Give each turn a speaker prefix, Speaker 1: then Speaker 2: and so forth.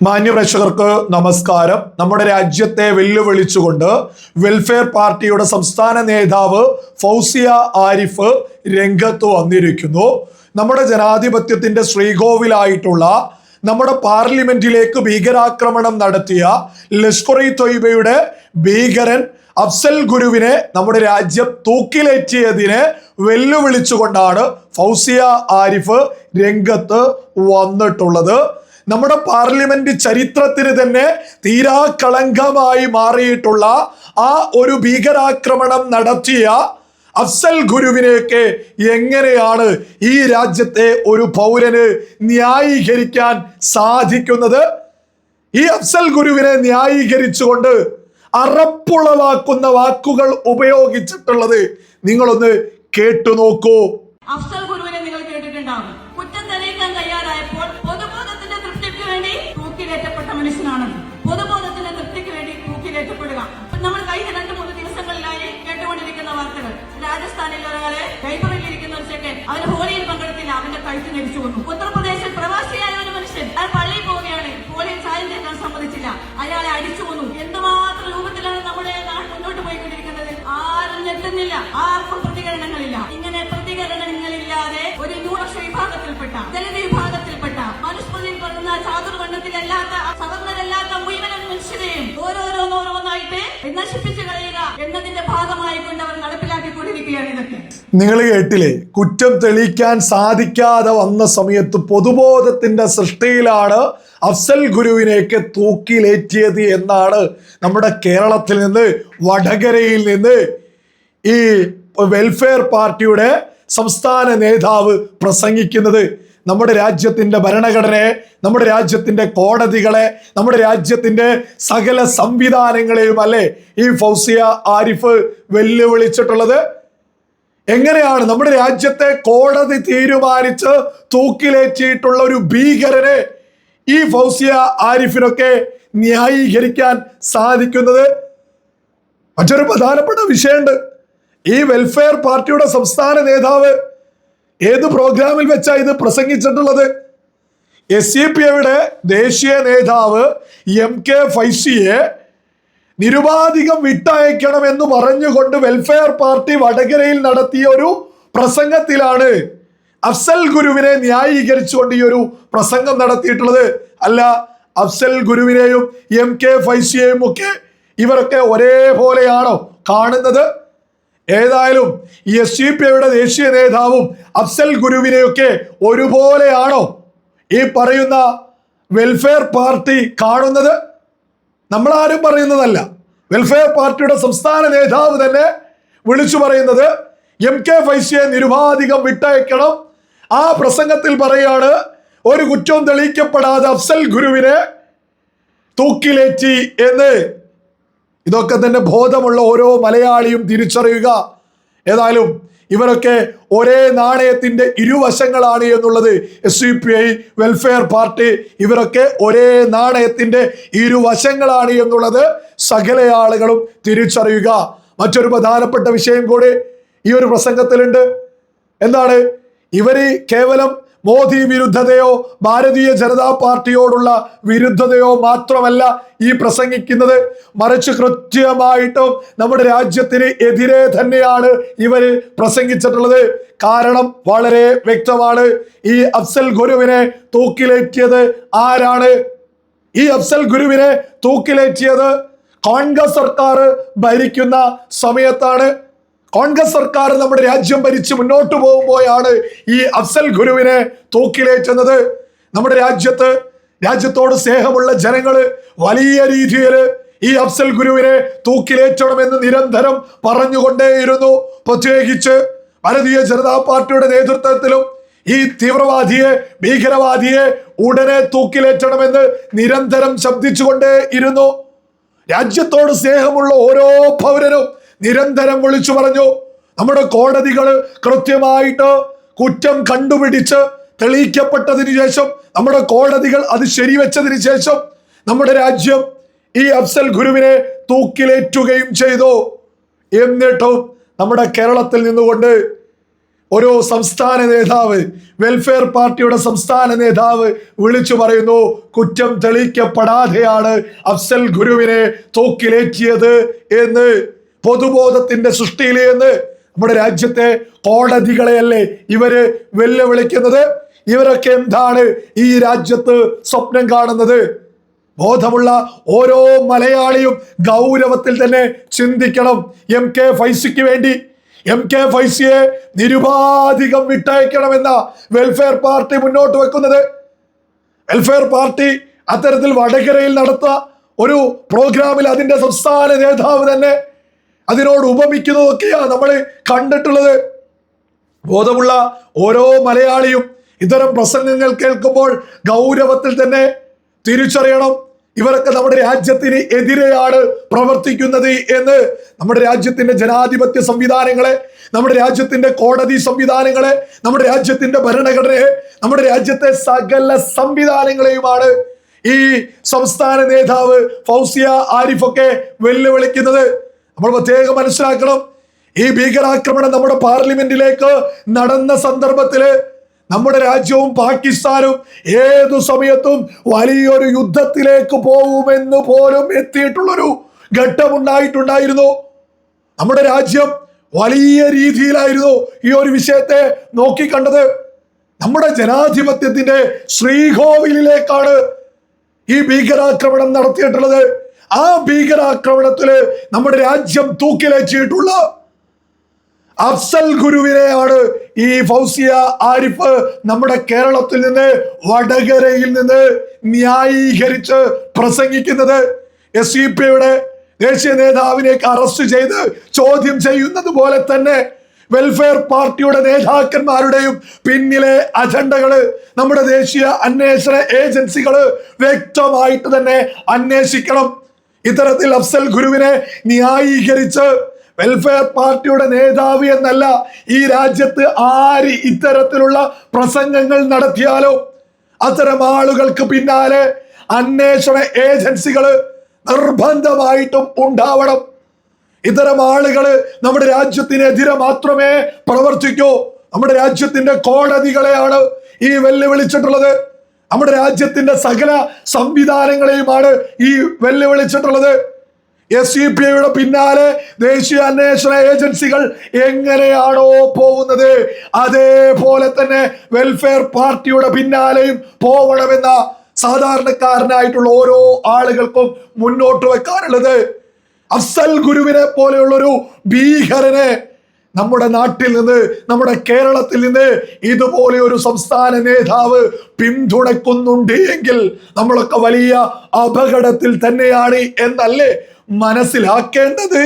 Speaker 1: മാന്യപ്രേക്ഷകർക്ക് നമസ്കാരം. നമ്മുടെ രാജ്യത്തെ വെല്ലുവിളിച്ചുകൊണ്ട് വെൽഫെയർ പാർട്ടിയുടെ സംസ്ഥാന നേതാവ് ഫൗസിയ ആരിഫ് രംഗത്ത് വന്നിരിക്കുന്നു. നമ്മുടെ ജനാധിപത്യത്തിന്റെ ശ്രീകോവിലായിട്ടുള്ള നമ്മുടെ പാർലമെന്റിലേക്ക് ഭീകരാക്രമണം നടത്തിയ ലഷ്കർ ഇ തൊയ്ബയുടെ ഭീകരൻ അഫ്സൽ ഗുരുവിനെ നമ്മുടെ രാജ്യം തൂക്കിലേറ്റിയതിനെ വെല്ലുവിളിച്ചുകൊണ്ടാണ് ഫൗസിയ ആരിഫ് രംഗത്ത് വന്നിട്ടുള്ളത്. നമ്മുടെ പാർലമെന്റ് ചരിത്രത്തിന് തന്നെ തീരാ കളങ്കമായി മാറിയിട്ടുള്ള ആ ഒരു ഭീകരാക്രമണം നടത്തിയ അഫ്സൽ ഗുരുവിനെയൊക്കെ എങ്ങനെയാണ് ഈ രാജ്യത്തെ ഒരു പൗരന് ന്യായീകരിക്കാൻ സാധിക്കുന്നത്? ഈ അഫ്സൽ ഗുരുവിനെ ന്യായീകരിച്ചുകൊണ്ട് അറപ്പുളവാക്കുന്ന വാക്കുകൾ ഉപയോഗിച്ചിട്ടുള്ളത് നിങ്ങളൊന്ന് കേട്ടു നോക്കൂ.
Speaker 2: അഫ്സൽ മനുഷ്യനാണ് പൊതുബോധത്തിന്റെ തൃപ്തിക്ക് വേണ്ടി തൂക്കിലേറ്റപ്പെടുക നമ്മൾ കഴിഞ്ഞ രണ്ട് മൂന്ന് ദിവസങ്ങളിലായി കേട്ടുകൊണ്ടിരിക്കുന്ന വാർത്തകൾ. രാജസ്ഥാനിൽ ഒരാളെ ലൈബ്രറിയിൽ ഒരു ചെക്കൻ അവന് ഹോളിയിൽ പങ്കെടുത്തില്ല അവന്റെ കഴുത്ത് ധരിച്ചു വന്നു ഉത്തർപ്രദേശിൽ പ്രവാസിയായ ഒരു മനുഷ്യൻ അയാൾ പള്ളിയിൽ പോവുകയാണ്. ഹോളിയിൽ ചായം ചേർക്കാൻ സമ്മതിച്ചില്ല. അയാളെ അടിച്ചു കൊന്നു. എന്തുമാത്രം രൂപത്തിലാണ് നമ്മുടെ നാട് മുന്നോട്ട് പോയിക്കൊണ്ടിരിക്കുന്നത്? ആരും ഞെട്ടുന്നില്ല. ആർക്കും
Speaker 1: നിങ്ങൾ കേട്ടില്ലേ? കുറ്റം തെളിയിക്കാൻ സാധിക്കാതെ വന്ന സമയത്ത് പൊതുബോധത്തിന്റെ സൃഷ്ടിയിലാണ് അഫ്സൽ ഗുരുവിനെയൊക്കെ തൂക്കിലേറ്റിയത് എന്നാണ് നമ്മുടെ കേരളത്തിൽ നിന്ന് വടകരയിൽ നിന്ന് ഈ വെൽഫെയർ പാർട്ടിയുടെ സംസ്ഥാന നേതാവ് പ്രസംഗിക്കുന്നത്. നമ്മുടെ രാജ്യത്തിന്റെ ഭരണഘടനയെ നമ്മുടെ രാജ്യത്തിന്റെ കോടതികളെ നമ്മുടെ രാജ്യത്തിന്റെ സകല സംവിധാനങ്ങളെയും അല്ലേ ഈ ഫൗസിയ ആരിഫ് വെല്ലുവിളിച്ചിട്ടുള്ളത്? എങ്ങനെയാണ് നമ്മുടെ രാജ്യത്തെ കോടതി തീരുമാനിച്ച് തൂക്കിലേറ്റിയിട്ടുള്ള ഒരു ഭീകരനെ ഈ ഫൗസിയ ആരിഫിനൊക്കെ ന്യായീകരിക്കാൻ സാധിക്കുന്നത്? മറ്റൊരു പ്രധാനപ്പെട്ട വിഷയമുണ്ട്. ഈ വെൽഫെയർ പാർട്ടിയുടെ സംസ്ഥാന നേതാവ് ഏത് പ്രോഗ്രാമിൽ വെച്ചാണ് ഇത് പ്രസംഗിച്ചിട്ടുള്ളത്? എസ് സി പി ഐയുടെ ദേശീയ നേതാവ് എം കെ ഫൈസിയെ നിരുപാധികം വിട്ടയക്കണം എന്ന് പറഞ്ഞുകൊണ്ട് വെൽഫെയർ പാർട്ടി വടകരയിൽ നടത്തിയ ഒരു പ്രസംഗത്തിലാണ് അഫ്സൽ ഗുരുവിനെ ന്യായീകരിച്ചുകൊണ്ട് ഈ ഒരു പ്രസംഗം നടത്തിയിട്ടുള്ളത്. അല്ല അഫ്സൽ ഗുരുവിനെയും എം കെ ഫൈസിയെയും ഒക്കെ ഇവരൊക്കെ ഒരേപോലെയാണോ കാണുന്നത്? ഏതായാലും എസ് സി പി ഐയുടെ ദേശീയ നേതാവും അഫ്സൽ ഗുരുവിനെയൊക്കെ ഒരുപോലെയാണോ ഈ പറയുന്ന വെൽഫെയർ പാർട്ടി കാണുന്നത്? നമ്മളാരും പറയുന്നതല്ല. വെൽഫെയർ പാർട്ടിയുടെ സംസ്ഥാന നേതാവ് തന്നെ വിളിച്ചു പറയുന്നത് എം കെ ഫൈസിയെ നിരുപാധികം വിട്ടയക്കണം. ആ പ്രസംഗത്തിൽ പറയാണ് ഒരു കുറ്റവും തെളിയിക്കപ്പെടാതെ അഫ്സൽ ഗുരുവിനെ തൂക്കിലേറ്റി എന്ന്. ഇതൊക്കെ തന്നെ ബോധമുള്ള ഓരോ മലയാളിയും തിരിച്ചറിയുക. ഏതായാലും ഇവരൊക്കെ ഒരേ നാണയത്തിന്റെ ഇരുവശങ്ങളാണ് എന്നുള്ളത് S U P I welfare party ഇവരൊക്കെ ഒരേ നാണയത്തിന്റെ ഇരുവശങ്ങളാണ് എന്നുള്ളത് സകല ആളുകളും തിരിച്ചറിയുക. മറ്റൊരു പ്രധാനപ്പെട്ട വിഷയം കൂടി ഈ ഒരു പ്രസംഗത്തിലുണ്ട്. എന്താണ്? ഇവർ കേവലം മോദി വിരുദ്ധതയോ ഭാരതീയ ജനതാ പാർട്ടിയോടുള്ള വിരുദ്ധതയോ മാത്രമല്ല ഈ പ്രസംഗിക്കുന്നത്. മറിച്ച് കൃത്യമായിട്ടും നമ്മുടെ രാജ്യത്തിന് എതിരെ തന്നെയാണ് ഇവർ പ്രസംഗിച്ചിട്ടുള്ളത്. കാരണം വളരെ വ്യക്തമാണ്. ഈ അഫ്സൽ ഗുരുവിനെ തൂക്കിലേറ്റിയത് ആരാണ്? ഈ അഫ്സൽ ഗുരുവിനെ തൂക്കിലേറ്റിയത് കോൺഗ്രസ് സർക്കാർ ഭരിക്കുന്ന സമയത്താണ്. കോൺഗ്രസ് സർക്കാർ നമ്മുടെ രാജ്യം ഭരിച്ച് മുന്നോട്ട് പോകുമ്പോഴാണ് ഈ അഫ്സൽ ഗുരുവിനെ തൂക്കിലേറ്റുന്നത്. നമ്മുടെ രാജ്യത്ത് രാജ്യത്തോട് സ്നേഹമുള്ള ജനങ്ങൾ വലിയ രീതിയിൽ ഈ അഫ്സൽ ഗുരുവിനെ തൂക്കിലേറ്റണമെന്ന് നിരന്തരം പറഞ്ഞുകൊണ്ടേയിരുന്നു. പ്രത്യേകിച്ച് ഭാരതീയ ജനതാ പാർട്ടിയുടെ നേതൃത്വത്തിലും ഈ തീവ്രവാദിയെ ഭീകരവാദിയെ ഉടനെ തൂക്കിലേറ്റണമെന്ന് നിരന്തരം ശബ്ദിച്ചുകൊണ്ടേ ഇരുന്നു രാജ്യത്തോട് സ്നേഹമുള്ള ഓരോ പൗരനും നിരന്തരം വിളിച്ചു പറഞ്ഞു. നമ്മുടെ കോടതികൾ കൃത്യമായിട്ട് കുറ്റം കണ്ടുപിടിച്ച് തെളിയിക്കപ്പെട്ടതിന് ശേഷം നമ്മുടെ കോടതികൾ അത് ശരിവെച്ചതിന് ശേഷം നമ്മുടെ രാജ്യം ഈ അഫ്സൽ ഗുരുവിനെ തൂക്കിലേറ്റുകയും ചെയ്തു. എന്നിട്ടും നമ്മുടെ കേരളത്തിൽ നിന്നുകൊണ്ട് ഒരു സംസ്ഥാന നേതാവ് വെൽഫെയർ പാർട്ടിയുടെ സംസ്ഥാന നേതാവ് വിളിച്ചു പറയുന്നു കുറ്റം തെളിയിക്കപ്പെടാതെയാണ് അഫ്സൽ ഗുരുവിനെ തൂക്കിലേറ്റിയത് എന്ന്. പൊതുബോധത്തിന്റെ സൃഷ്ടിയിൽ നിന്ന് നമ്മുടെ രാജ്യത്തെ കോടതികളെയല്ലേ ഇവർ വെല്ലുവിളിക്കുന്നത്? ഇവരൊക്കെ എന്താണ് ഈ രാജ്യത്ത് സ്വപ്നം കാണുന്നത്? ബോധമുള്ള ഓരോ മലയാളിയും ഗൗരവത്തിൽ തന്നെ ചിന്തിക്കണം. എം കെ ഫൈസിക്ക് വേണ്ടി. എം കെ ഫൈസിയെ നിരുപാധികം വിട്ടയക്കണമെന്ന വെൽഫെയർ പാർട്ടി മുന്നോട്ട് വെക്കുന്നത്. വെൽഫെയർ പാർട്ടി അത്തരത്തിൽ വടകരയിൽ നടത്ത ഒരു പ്രോഗ്രാമിൽ അതിന്റെ സംസ്ഥാന നേതാവ് തന്നെ അതിനോട് ഉപമിക്കുന്നതൊക്കെയാണ് നമ്മൾ കണ്ടിട്ടുള്ളത്. ബോധമുള്ള ഓരോ മലയാളിയും ഇത്തരം പ്രസംഗങ്ങൾ കേൾക്കുമ്പോൾ ഗൗരവത്തിൽ തന്നെ തിരിച്ചറിയണം. ഇവരൊക്കെ നമ്മുടെ രാജ്യത്തിന് എതിരെയാണ് പ്രവർത്തിക്കുന്നത് എന്ന്. നമ്മുടെ രാജ്യത്തിന്റെ ജനാധിപത്യ സംവിധാനങ്ങളെ നമ്മുടെ രാജ്യത്തിന്റെ കോടതി സംവിധാനങ്ങളെ നമ്മുടെ രാജ്യത്തിന്റെ ഭരണഘടനയെ നമ്മുടെ രാജ്യത്തെ സകല സംവിധാനങ്ങളെയുമാണ് ഈ സംസ്ഥാന നേതാവ് ഫൗസിയ ആരിഫൊക്കെ വെല്ലുവിളിക്കുന്നത്. നമ്മൾ പ്രത്യേകം മനസ്സിലാക്കണം. ഈ ഭീകരാക്രമണം നമ്മുടെ പാർലമെന്റിലേക്ക് നടന്ന സന്ദർഭത്തിൽ നമ്മുടെ രാജ്യവും പാകിസ്ഥാനും ഏതു സമയത്തും വലിയൊരു യുദ്ധത്തിലേക്ക് പോകുമെന്ന് പോലും എത്തിയിട്ടുള്ളൊരു ഘട്ടമുണ്ടായിട്ടുണ്ടായിരുന്നു. നമ്മുടെ രാജ്യം വലിയ രീതിയിലായിരുന്നു ഈ ഒരു വിഷയത്തെ നോക്കിക്കണ്ടത്. നമ്മുടെ ജനാധിപത്യത്തിന്റെ ശ്രീകോവിലിലേക്കാണ് ഈ ഭീകരാക്രമണം നടത്തിയിട്ടുള്ളത്. ആ ഭീകരാക്രമണത്തിൽ നമ്മുടെ രാജ്യം തൂക്കിലേച്ചിട്ടുള്ള അഫ്സൽ ഗുരുവിനെയാണ് ഈ ഫൗസിയ ആരിഫ് നമ്മുടെ കേരളത്തിൽ നിന്ന് വടകരയിൽ നിന്ന് ന്യായീകരിച്ച് പ്രസംഗിക്കുന്നത്. എസ് സി പിയുടെ ദേശീയ നേതാവിനെ അറസ്റ്റ് ചെയ്ത് ചോദ്യം ചെയ്യുന്നത് പോലെ തന്നെ വെൽഫെയർ പാർട്ടിയുടെ നേതാക്കന്മാരുടെയും പിന്നിലെ അജണ്ടകൾ നമ്മുടെ ദേശീയ അന്വേഷണ ഏജൻസികൾ വ്യക്തമായിട്ട് തന്നെ അന്വേഷിക്കണം. ഇത്തരത്തിൽ അഫ്സൽ ഗുരുവിനെ ന്യായീകരിച്ച് വെൽഫെയർ പാർട്ടിയുടെ നേതാവ് എന്നല്ല ഈ രാജ്യത്ത് ആര് ഇത്തരത്തിലുള്ള പ്രസംഗങ്ങൾ നടത്തിയാലോ? അത്തരം ആളുകൾക്ക് പിന്നാലെ അന്വേഷണ ഏജൻസികൾ നിർബന്ധമായിട്ടും ഉണ്ടാവണം. ഇത്തരം ആളുകൾ നമ്മുടെ രാജ്യത്തിനെതിരെ മാത്രമേ പ്രവർത്തിക്കൂ. നമ്മുടെ രാജ്യത്തിന്റെ കോടതികളെയാണ് ഈ വെല്ലുവിളിച്ചിട്ടുള്ളത്. നമ്മുടെ രാജ്യത്തിന്റെ സകല സംവിധാനങ്ങളെയുമാണ് ഈ വെല്ലുവിളിച്ചിട്ടുള്ളത്. എസ് സി പി ഐയുടെ പിന്നാലെ ദേശീയ അന്വേഷണ ഏജൻസികൾ എങ്ങനെയാണോ പോകുന്നത്? അതേപോലെ തന്നെ വെൽഫെയർ പാർട്ടിയുടെ പിന്നാലെയും പോകണമെന്ന സാധാരണക്കാരനായിട്ടുള്ള ഓരോ ആളുകൾക്കും മുന്നോട്ട് വെക്കാനുള്ളത്. അഫ്സൽ ഗുരുവിനെ പോലെയുള്ളൊരു ഭീകരനെ നമ്മുടെ നാട്ടിൽ നിന്ന് നമ്മുടെ കേരളത്തിൽ നിന്ന് ഇതുപോലെ ഒരു സംസ്ഥാന നേതാവ് പിന്തുണക്കുന്നുണ്ട് എങ്കിൽ നമ്മളൊക്കെ വലിയ അപകടത്തിൽ തന്നെയാണ് എന്നല്ലേ മനസ്സിലാക്കേണ്ടത്?